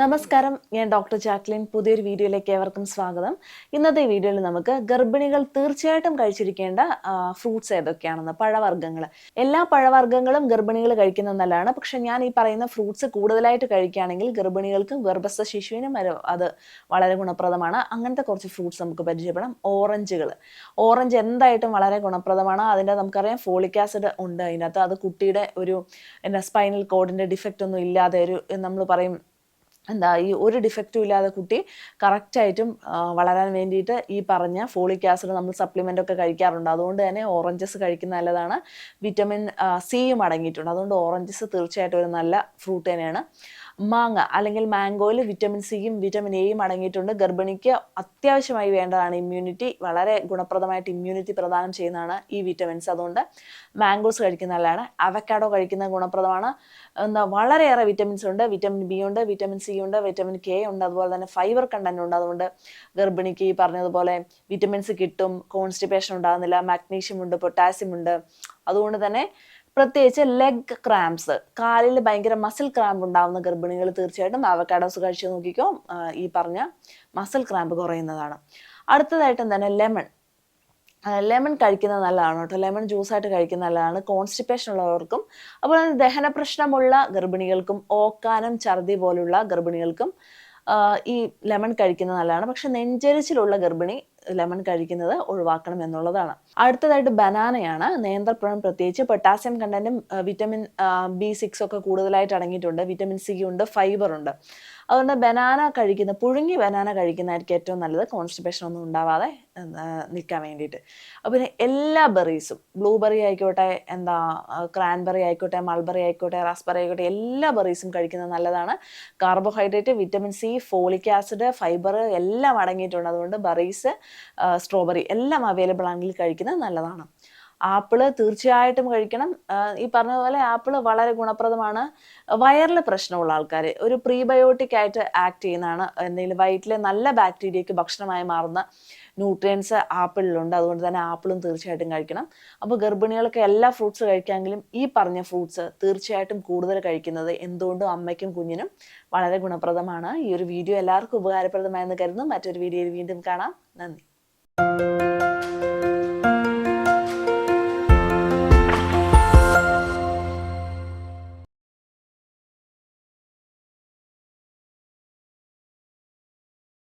നമസ്കാരം. ഞാൻ doctor Jacqueline. പുതിയൊരു വീഡിയോയിലേക്ക് ഏവർക്കും സ്വാഗതം. ഇന്നത്തെ വീഡിയോയിൽ നമുക്ക് ഗർഭിണികൾ തീർച്ചയായിട്ടും കഴിച്ചിരിക്കേണ്ട ഫ്രൂട്ട്സ് ഏതൊക്കെയാണെന്ന് പഴവർഗങ്ങൾ. എല്ലാ പഴവർഗങ്ങളും ഗർഭിണികൾ കഴിക്കുന്ന നല്ലതാണ് പക്ഷെ ഞാൻ ഈ പറയുന്ന ഫ്രൂട്ട്സ് കൂടുതലായിട്ട് കഴിക്കുകയാണെങ്കിൽ ഗർഭിണികൾക്കും ഗർഭസ്ഥ ശിശുവിനും അത് വളരെ ഗുണപ്രദമാണ്. അങ്ങനത്തെ കുറച്ച് ഫ്രൂട്ട്സ് നമുക്ക് പരിചയപ്പെടാം. ഓറഞ്ചുകൾ. ഓറഞ്ച് എന്തായിട്ടും വളരെ ഗുണപ്രദമാണ്. അതിന്റെ നമുക്കറിയാം ഫോളിക് ആസിഡ് ഉണ്ട് അതിനകത്ത്. അത് കുട്ടിയുടെ ഒരു എന്താ സ്പൈനൽ കോഡിന്റെ ഡിഫക്റ്റ് ഒന്നും ഇല്ലാതെ ഒരു നമ്മൾ പറയും എന്താ ഈ ഒരു ഡിഫക്റ്റും ഇല്ലാതെ കുട്ടി കറക്റ്റായിട്ടും വളരാൻ വേണ്ടിയിട്ട് ഈ പറഞ്ഞ ഫോളിക് ആസിഡ് നമ്മൾ സപ്ലിമെന്റ് ഒക്കെ കഴിക്കാറുണ്ട്. അതുകൊണ്ട് തന്നെ ഓറഞ്ചസ് കഴിക്കുന്ന നല്ലതാണ്. വിറ്റമിൻ സിയും അടങ്ങിയിട്ടുണ്ട്. അതുകൊണ്ട് ഓറഞ്ചസ് തീർച്ചയായിട്ടും ഒരു നല്ല ഫ്രൂട്ട് തന്നെയാണ്. മാങ്ങ അല്ലെങ്കിൽ മാംഗോയിൽ വിറ്റമിൻ സിയും വിറ്റമിൻ എയും അടങ്ങിയിട്ടുണ്ട്. ഗർഭിണിക്ക് അത്യാവശ്യമായി വേണ്ടതാണ് ഇമ്മ്യൂണിറ്റി വളരെ ഗുണപ്രദമായിട്ട് ഇമ്മ്യൂണിറ്റി പ്രദാനം ചെയ്യുന്നതാണ് ഈ വിറ്റമിൻസ് അതുകൊണ്ട് മാംഗോസ് കഴിക്കുന്ന നല്ലതാണ്. അവക്കാഡോ കഴിക്കുന്ന ഗുണപ്രദമാണ്. എന്താ വളരെയേറെ വിറ്റമിൻസ് ഉണ്ട്. വിറ്റമിൻ ബി ഉണ്ട് വിറ്റമിൻ സി ഉണ്ട് വിറ്റമിൻ കെ ഉണ്ട്. അതുപോലെ തന്നെ ഫൈബർ കണ്ടന്റ് ഉണ്ട്. അതുകൊണ്ട് ഗർഭിണിക്ക് ഈ പറഞ്ഞതുപോലെ വിറ്റമിൻസ് കിട്ടും. കോൺസ്റ്റിപ്പേഷൻ ഉണ്ടാകുന്നില്ല. മാഗ്നീഷ്യം ഉണ്ട് പൊട്ടാസ്യം ഉണ്ട്. അതുകൊണ്ട് തന്നെ പ്രത്യേകിച്ച് ലെഗ് ക്രാംസ് കാലിൽ ഭയങ്കര മസിൽ ക്രാമ്പ് ഉണ്ടാവുന്ന ഗർഭിണികൾ തീർച്ചയായിട്ടും അവക്കാഡോസ് കഴിച്ച് നോക്കിക്കോ. ഈ പറഞ്ഞ മസിൽ ക്രാമ്പ് കുറയുന്നതാണ്. അടുത്തതായിട്ട് തന്നെ ലെമൺ ലെമൺ കഴിക്കുന്നത് നല്ലതാണ് കേട്ടോ. ലെമൺ ജ്യൂസായിട്ട് കഴിക്കുന്നത് നല്ലതാണ്. കോൺസ്റ്റിപ്പേഷൻ ഉള്ളവർക്കും അതുപോലെ തന്നെ ദഹന പ്രശ്നമുള്ള ഗർഭിണികൾക്കും ഓക്കാനം ഛർദി പോലുള്ള ഗർഭിണികൾക്കും ഈ ലെമൺ കഴിക്കുന്നത് നല്ലതാണ്. പക്ഷെ നെഞ്ചരിച്ചിലുള്ള ഗർഭിണി ലെമൺ കഴിക്കുന്നത് ഒഴിവാക്കണം എന്നുള്ളതാണ്. അടുത്തതായിട്ട് ബനാനയാണ്. നേന്ത്രപ്പഴം പ്രത്യേകിച്ച് പൊട്ടാസ്യം കണ്ടന്റും വിറ്റമിൻ ബി സിക്സ് ഒക്കെ കൂടുതലായിട്ട് അടങ്ങിയിട്ടുണ്ട്. വിറ്റമിൻ സി ഉണ്ട് ഫൈബർ ഉണ്ട് അതുകൊണ്ട് ബനാന കഴിക്കുന്ന പുഴുങ്ങി ബനാന കഴിക്കുന്നതായിരിക്കും ഏറ്റവും നല്ലത്. കോൺസ്റ്റിപ്പേഷൻ ഒന്നും ഉണ്ടാവാതെ നിൽക്കാൻ വേണ്ടിയിട്ട്. അപ്പോൾ പിന്നെ എല്ലാ ബെറീസും ബ്ലൂബെറി ആയിക്കോട്ടെ എന്താ ക്രാൻബെറി ആയിക്കോട്ടെ മൾബെറി ആയിക്കോട്ടെ റാസ്ബെറി ആയിക്കോട്ടെ എല്ലാ ബെറീസും കഴിക്കുന്നത് നല്ലതാണ്. Carbohydrate vitamin C folic acid fibre എല്ലാം അടങ്ങിയിട്ടുണ്ട്. അതുകൊണ്ട് ബെറീസ് സ്ട്രോബെറി എല്ലാം അവൈലബിൾ ആണെങ്കിൽ കഴിക്കുന്നത് നല്ലതാണ്. ആപ്പിൾ തീർച്ചയായിട്ടും കഴിക്കണം. ഈ പറഞ്ഞ പോലെ ആപ്പിൾ വളരെ ഗുണപ്രദമാണ്. വയറിൽ പ്രശ്നമുള്ള ആൾക്കാർ ഒരു പ്രീബയോട്ടിക് ആയിട്ട് ആക്ട് ചെയ്യുന്നതാണ്. എന്തെങ്കിലും വയറ്റിലെ നല്ല ബാക്ടീരിയക്ക് ഭക്ഷണമായി മാറുന്ന ന്യൂട്രിയൻസ് ആപ്പിളിലുണ്ട്. അതുകൊണ്ട് തന്നെ ആപ്പിളും തീർച്ചയായിട്ടും കഴിക്കണം. അപ്പോൾ ഗർഭിണികൾക്ക് എല്ലാ ഫ്രൂട്ട്സ് കഴിക്കാമെങ്കിലും ഈ പറഞ്ഞ ഫ്രൂട്ട്സ് തീർച്ചയായിട്ടും കൂടുതൽ കഴിക്കുന്നത് എന്തുകൊണ്ടും അമ്മയ്ക്കും കുഞ്ഞിനും വളരെ ഗുണപ്രദമാണ്. ഈ ഒരു വീഡിയോ എല്ലാവർക്കും ഉപകാരപ്രദമായെന്ന് കരുതുന്നു. മറ്റൊരു വീഡിയോയിൽ വീണ്ടും കാണാം. നന്ദി.